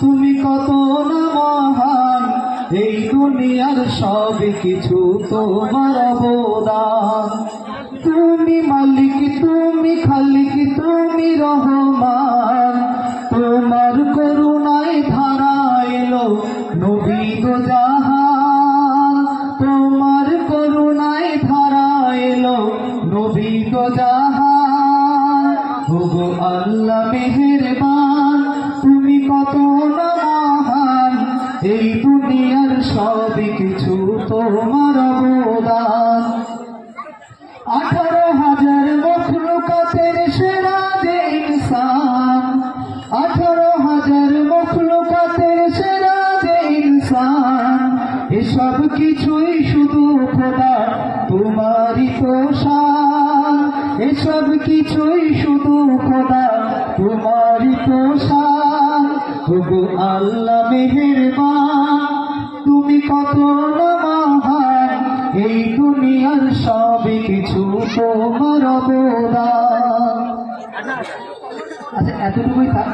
তুমি কত না মহান, এই দুনিয়ার সব কিছু তোমার অবদান। তুমি মালিক, তুমি খালিক, তুমি রহমান। তোমার করুণায় ধারা এলো নবী গো জাহান। তোমার করুণায় ধারা এলো নবী গো জাহান। আল্লাহ মেহেরবান দুনিয়ার সব কিছু তোমার অবদান। আঠারো হাজার মখলুকাতের সেরা যে ইনসান। আঠারো হাজার মখলুকাতের সেরা যে ইনসান। এসব কিছুই শুধু খোদা, তোমারই তো এসব কিছুই শুধু খোদা, তোমারই তো ওগো আল্লাহ মেহেরবান। কত মহান এই দুনিয়ার সব কিছু তোমার অবদান। আচ্ছা এতটুকুই থাক।